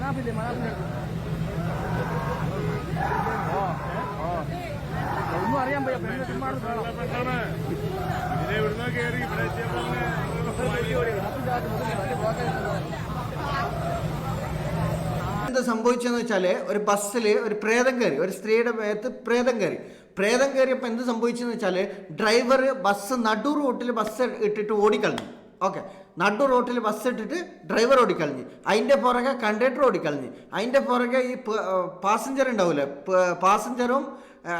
മനാഫില്ലേ മനാഫിന്റെ ഒന്നും അറിയാൻ പയ്യ പെണ്ണ് എന്താ സംഭവിച്ചെന്ന് വെച്ചാൽ ഒരു ബസ്സിൽ ഒരു പ്രേതം കയറി ഒരു സ്ത്രീയുടെ മേത്ത് പ്രേതം കയറി. പ്രേതം കയറിയപ്പോൾ എന്ത് സംഭവിച്ചെന്ന് വെച്ചാൽ ഡ്രൈവർ ബസ് നടു റൂട്ടിൽ ബസ് ഇട്ടിട്ട് ഓടിക്കളഞ്ഞു. ഓക്കെ. നടു റോട്ടിൽ ബസ് ഇട്ടിട്ട് ഡ്രൈവർ ഓടിക്കളഞ്ഞ്. അതിന്റെ പുറകെ കണ്ടക്ടർ ഓടിക്കളഞ്ഞ്. അതിന്റെ പുറകെ ഈ പാസഞ്ചർ ഉണ്ടാവില്ലേ പാസഞ്ചറും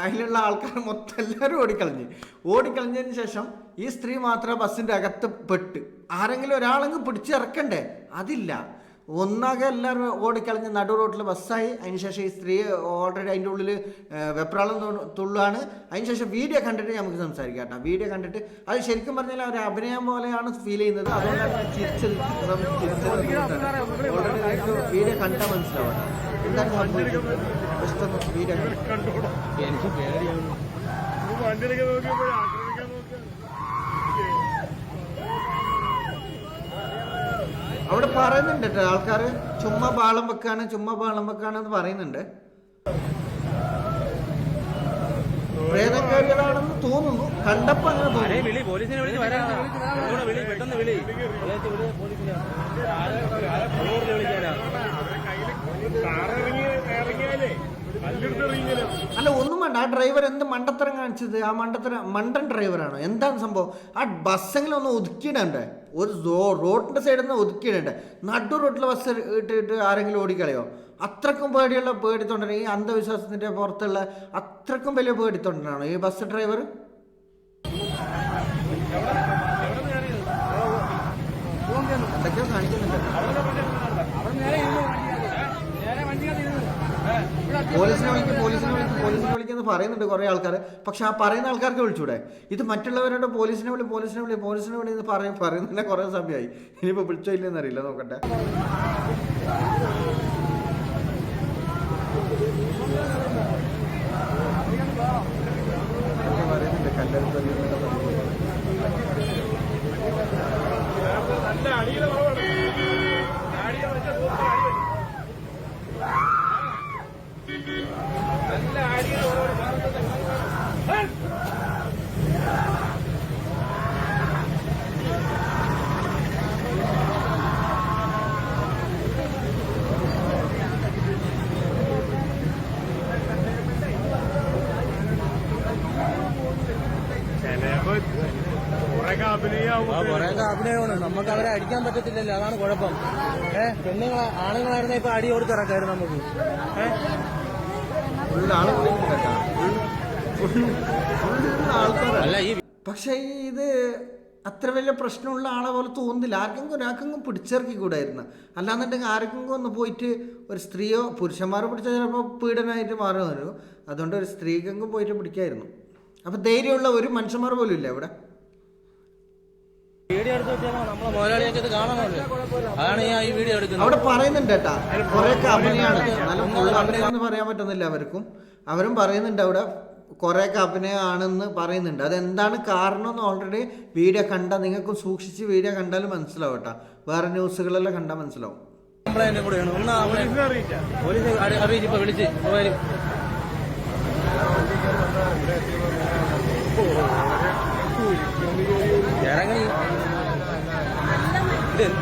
അതിലുള്ള ആൾക്കാർ മൊത്തം എല്ലാവരും ഓടിക്കളഞ്ഞ്. ഓടിക്കളഞ്ഞതിന് ശേഷം ഈ സ്ത്രീ മാത്രം ബസ്സിന്റെ അകത്ത് പെട്ട്. ആരെങ്കിലും ഒരാളെങ്കിൽ പിടിച്ചിറക്കണ്ടേ അതില്ല. ഒന്നാകെ എല്ലാവരും ഓടിക്കളഞ്ഞ് നടു റോട്ടിൽ ബസ്സായി. അതിനുശേഷം ഈ സ്ത്രീ ഓൾറെഡി അതിന്റെ ഉള്ളിൽ വെപ്രാളം തുള്ളാണ് അതിനുശേഷം വീഡിയോ കണ്ടിട്ട് നമുക്ക് സംസാരിക്കാം കേട്ടോ. വീഡിയോ കണ്ടിട്ട് അത് ശരിക്കും പറഞ്ഞാൽ ഒരു അഭിനയം പോലെയാണ് ഫീൽ ചെയ്യുന്നത്. അതുകൊണ്ടാണ് ഓൾറെഡി വീഡിയോ കണ്ടാൽ മനസ്സിലാവും എന്താണ് സംഭവിക്കുന്നത്? വീഡിയോ എനിക്ക് പേടിയാണ്. വണ്ടിയിലേക്ക് നോക്കിയപ്പോഴേ. അവിടെ പറയുന്നുണ്ട് കേട്ടോ. ആൾക്കാർ ചുമ്മാ ബാളം വെക്കാണ് ചുമ്മാ ബാളം വെക്കാണെന്ന് പറയുന്നുണ്ട്. പ്രേതക്കാരികളാണെന്ന് തോന്നുന്നു. കണ്ടപ്പോ അങ്ങനെ തോന്നുന്നു വിളി. പോലീസിനെ വിളിച്ച് വരാ. ഒന്നുകൂടെ വിളി. പെട്ടെന്ന് വിളി. വിളിച്ച് വിളി. പോലീസിനെ. ഒന്നുകൂടെ വിളിക്കാനാ? വേണ്ട ആ ഡ്രൈവർ എന്ത് മണ്ടത്തരം കാണിച്ചത്? ആ മണ്ടത്തരം മണ്ടൻ ഡ്രൈവറാണോ എന്താണ് സംഭവം? ആ ബസ്സെങ്കിലും ഒന്ന് ഒതുക്കിയിടണ്ടേ? ഒരു റോഡിന്റെ സൈഡിൽ നിന്ന് ഒതുക്കിയിടണ്ടേ? നടു റോഡിലെ ബസ് ഇട്ടിട്ട് ആരെങ്കിലും ഓടിക്കളയോ? അത്രക്കും പേടിയുള്ള പേടിത്തൊണ്ടന ഈ അന്ധവിശ്വാസത്തിന്റെ പുറത്തുള്ള അത്രക്കും വലിയ പേടിത്തൊണ്ടനാണോ ഈ ബസ് ഡ്രൈവർ എന്തൊക്കെയോ കാണിക്കുന്നുണ്ട്. പോലീസിനെ വിളിക്കും പോലീസിനെ വിളിക്കും പോലീസിനെ വിളിക്കുന്നത് പറയുന്നുണ്ട് കുറേ ആൾക്കാർ പക്ഷെ ആ പറയുന്ന ആൾക്കാർക്ക് വിളിച്ചൂടെ? ഇത് മറ്റുള്ളവരോട് പോലീസിനെ വിളി പോലീസിനെ വിളി പോലീസിനെ വിളി എന്ന് പറയും പറയുന്നതിനെ കുറേ സമയമായി. ഇനിയിപ്പോൾ വിളിച്ചോ ഇല്ലെന്നറിയില്ല നോക്കട്ടെ. കുറെയൊക്കെ അഭിനയമാണ്. നമുക്ക് അവരെ അടിക്കാൻ പറ്റത്തില്ലല്ലോ. അതാണ് കുഴപ്പം. ഏഹ് പെണ്ണുങ്ങളെ ആണുങ്ങളായിരുന്ന ഇപ്പൊ അടി കൊടുത്തിറക്കായിരുന്നു നമുക്ക്. ഏഹ് ഫുൾ ആൾ ആൾക്കാരാണ് പക്ഷേ ഇത് അത്ര വലിയ പ്രശ്നമുള്ള ആളെ പോലെ തോന്നുന്നില്ല. ആർക്കെങ്കിലും ഒരാൾക്കെങ്കിലും പിടിച്ചിറക്കി കൂടായിരുന്നു അല്ലാന്നുണ്ടെങ്കിൽ ആർക്കെങ്കിലും ഒന്ന് പോയിട്ട് ഒരു സ്ത്രീയോ പുരുഷന്മാരോ പിടിച്ചാൽ ചിലപ്പോൾ പീഡനമായിട്ട് മാറി വരും അതുകൊണ്ട് ഒരു സ്ത്രീക്കെങ്കിലും പോയിട്ട് പിടിക്കായിരുന്നു. അപ്പോൾ ധൈര്യമുള്ള ഒരു മനുഷ്യന്മാർ പോലും ഇല്ല ഇവിടെ. വീഡിയോ എടുത്ത് വെച്ചാൽ നമ്മളെ മുതലാളിയൊക്കെ ഇത് അതാണ് ഞാൻ ഈ വീഡിയോ എടുക്കുന്നത്. അവിടെ പറയുന്നുണ്ട് കേട്ടാ. കുറെയൊക്കെ നല്ല എന്നാലും അഭിനയം എന്ന് പറയാൻ പറ്റുന്നില്ല അവർക്കും. അവരും പറയുന്നുണ്ട് അവിടെ കുറെയൊക്കെ അഭിനയമാണെന്ന് പറയുന്നുണ്ട്. അതെന്താണ് കാരണം എന്ന് ഓൾറെഡി വീഡിയോ കണ്ടാൽ നിങ്ങൾക്ക് സൂക്ഷിച്ച് വീഡിയോ കണ്ടാൽ മനസ്സിലാവും കേട്ടാ. വേറെ ന്യൂസുകളെല്ലാം കണ്ടാൽ മനസ്സിലാവും. കംപ്ലൈന്റ് കൂടെയാണ്. ഒന്ന് പോലീസ് അറി- അറിയിച്ച് ഇപ്പൊ വിളിച്ച്. ഇപ്പൊ വരും ഇറങ്ങി ഉണ്ടാവാറുണ്ടായിരിക്കും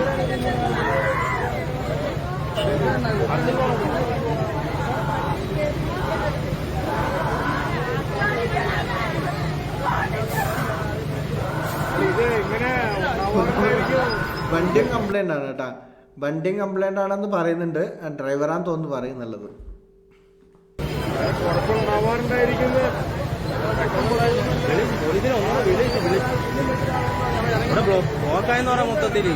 വണ്ടിയും കംപ്ലൈന്റ് ആണ് കേട്ടാ. വണ്ടിയും കംപ്ലൈന്റ് ആണെന്ന് പറയുന്നുണ്ട്. ഡ്രൈവറാന്ന് തോന്നുന്നു പറയുന്നുള്ളത്. കുഴപ്പമുണ്ടാവാറുണ്ടായിരിക്കുന്നത് ഇവിടെ ബ്ലോക്ക് ബ്ലോക്കായെന്ന് പറഞ്ഞാൽ മൊത്തത്തിൽ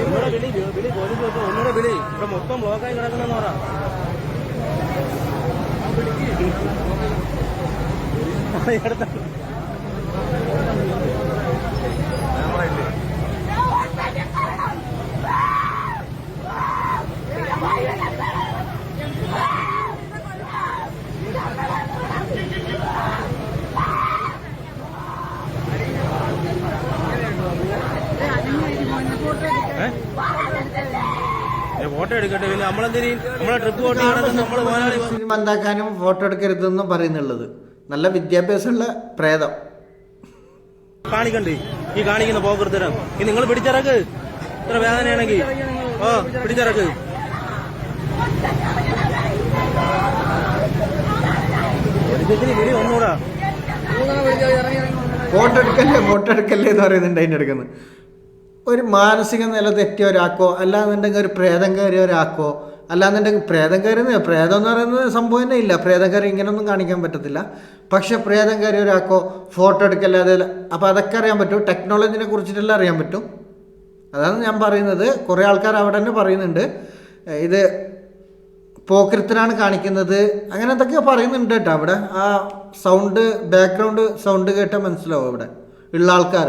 ഇവിടെ വിളി വിളി പോലീസ് ഒന്നുകൂടെ വിളി. ഇവിടെ മൊത്തം ബ്ലോക്കായി കിടക്കണമെന്ന് പറ. ആ, ഫോട്ടോ എടുക്കട്ടെ. പിന്നെ നമ്മളെന്തിനും നമ്മളെ ട്രിപ്പ് പോട്ടി നമ്മൾ പോയാൽ സിനിമ എന്താക്കാനും ഫോട്ടോ എടുക്കരുതെന്നും പറയുന്നുള്ളത്. നല്ല വിദ്യാഭ്യാസമുള്ള പ്രേതം. കാണിക്കണ്ടേ. ഈ കാണിക്കുന്ന പോകൃത്തരം ഈ നിങ്ങൾ പിടിച്ചിറക്ക്. ഇത്ര വേദനയാണെങ്കിൽ ഓ പിടിച്ചിറക്ക്. വിളി ഒന്നുകൂടാ. ഫോട്ടോ എടുക്കല്ലേ ഫോട്ടോ എടുക്കല്ലേ എന്ന് പറയുന്നുണ്ട് അതിന്റെ എടുക്കുന്നത് ഒരു മാനസിക നില തെറ്റിയ ഒരാക്കോ അല്ലാന്നുണ്ടെങ്കിൽ ഒരു പ്രേതം കയറിയ ഒരാക്കോ അല്ലാന്നുണ്ടെങ്കിൽ പ്രേതം കയറി പ്രേതം എന്ന് പറയുന്നത് സംഭവം തന്നെ ഇല്ല. പ്രേതം കയറി ഇങ്ങനെയൊന്നും കാണിക്കാൻ പറ്റത്തില്ല. പക്ഷെ പ്രേതം കയറിയ ഒരാക്കോ ഫോട്ടോ എടുക്കല്ലാതെ അപ്പം അപ്പോൾ അതൊക്കെ അറിയാൻ പറ്റും ടെക്നോളജിനെ കുറിച്ചിട്ടെല്ലാം അറിയാൻ പറ്റും. അതാണ് ഞാൻ പറയുന്നത്. കുറേ ആൾക്കാർ അവിടെ തന്നെ പറയുന്നുണ്ട്. ഇത് പോക്കരത്തിനാണ് കാണിക്കുന്നത്. അങ്ങനെ എന്തൊക്കെയോ പറയുന്നുണ്ട് കേട്ടോ അവിടെ. ആ സൗണ്ട് ബാക്ക്ഗ്രൗണ്ട് സൗണ്ട് കേട്ടാൽ മനസ്സിലാവും അവിടെ ഉള്ള ആൾക്കാർ.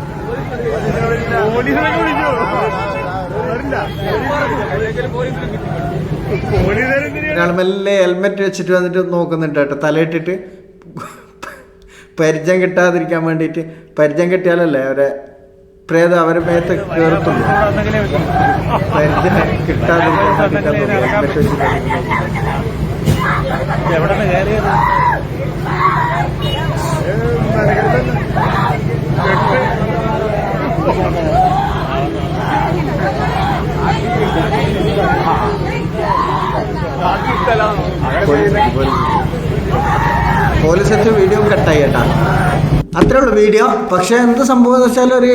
ഒരാൾ മെല്ലെ ഹെൽമെറ്റ് വെച്ചിട്ട് വന്നിട്ട് നോക്കുന്നുണ്ട് കേട്ടോ. തലയിട്ടിട്ട് പരിചയം കിട്ടാതിരിക്കാൻ വേണ്ടിയിട്ട് പരിചയം കിട്ടിയാലല്ലേ അവരെ പ്രേതം അവരെ മേത്ത് കയറത്തുള്ളൂ പരിചയം കിട്ടാതിരിക്കാൻ തോന്നുന്നു ഹെൽമെറ്റ് വെച്ചിട്ട് എവിടെ നിന്ന് കയറിയത്? പോലീസ് സെറ്റ് വീഡിയോ കട്ടായി കേട്ടാ. അത്രേ ഉള്ളൂ വീഡിയോ പക്ഷേ എന്ത് സംഭവം എന്ന് വെച്ചാൽ ഒരു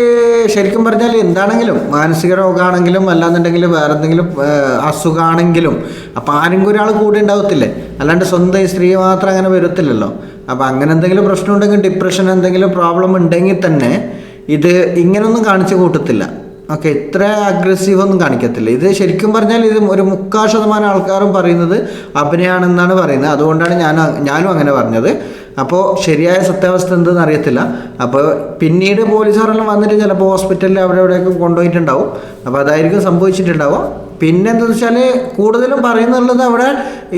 ശരിക്കും പറഞ്ഞാൽ എന്താണെങ്കിലും മാനസിക രോഗമാണെങ്കിലും അല്ലാന്നുണ്ടെങ്കിൽ വേറെ എന്തെങ്കിലും അസുഖമാണെങ്കിലും അപ്പം ആരെങ്കിലും ഒരാൾ കൂടെ ഉണ്ടാവത്തില്ലേ? അല്ലാണ്ട് സ്വന്തം സ്ത്രീ മാത്രം അങ്ങനെ വരത്തില്ലല്ലോ. അപ്പം അങ്ങനെ എന്തെങ്കിലും പ്രശ്നം ഉണ്ടെങ്കിൽ ഡിപ്രഷൻ എന്തെങ്കിലും പ്രോബ്ലം ഉണ്ടെങ്കിൽ തന്നെ ഇത് ഇങ്ങനൊന്നും കാണിച്ചു കൂട്ടത്തില്ല. ഓക്കെ ഇത്ര അഗ്രസീവ് ഒന്നും കാണിക്കത്തില്ല. ഇത് ശരിക്കും പറഞ്ഞാൽ ഇത് ഒരു മുക്കാൽ ശതമാനം ആൾക്കാരും പറയുന്നത് അഭിനയാണെന്നാണ് പറയുന്നത്. അതുകൊണ്ടാണ് ഞാൻ ഞാനും അങ്ങനെ പറഞ്ഞത്. അപ്പോൾ ശരിയായ സത്യാവസ്ഥ എന്തെന്ന് അറിയത്തില്ല. അപ്പോൾ പിന്നീട് പോലീസുകാരെല്ലാം വന്നിട്ട് ചിലപ്പോൾ ഹോസ്പിറ്റലിൽ അവിടെ എവിടെയൊക്കെ കൊണ്ടുപോയിട്ടുണ്ടാവും. അപ്പോൾ അതായിരിക്കും സംഭവിച്ചിട്ടുണ്ടാവുക. പിന്നെ എന്താണെന്ന് വെച്ചാൽ കൂടുതലും പറയുന്നുള്ളത് അവിടെ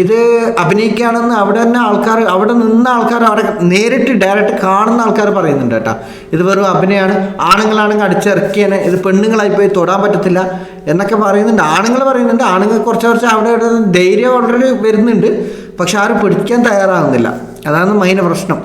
ഇത് അഭിനയിക്കുകയാണെന്ന് അവിടെ തന്നെ ആൾക്കാർ അവിടെ നിന്ന ആൾക്കാർ അവിടെ നേരിട്ട് ഡയറക്റ്റ് കാണുന്ന ആൾക്കാർ പറയുന്നുണ്ട് കേട്ടോ. ഇത് വെറും അഭിനയമാണ് ആണുങ്ങളാണെങ്കിൽ അടിച്ചിറക്കിയാണ്. ഇത് പെണ്ണുങ്ങളായി പോയി തൊടാൻ പറ്റത്തില്ല എന്നൊക്കെ പറയുന്നുണ്ട്. ആണുങ്ങൾ പറയുന്നുണ്ട്. ആണുങ്ങൾ കുറച്ച് കുറച്ച് അവിടെ ഇവിടെ ധൈര്യം ഓൾറെഡി വരുന്നുണ്ട്. പക്ഷെ ആരും പിടിക്കാൻ തയ്യാറാകുന്നില്ല. അതാണ് മെയിൻ പ്രശ്നം.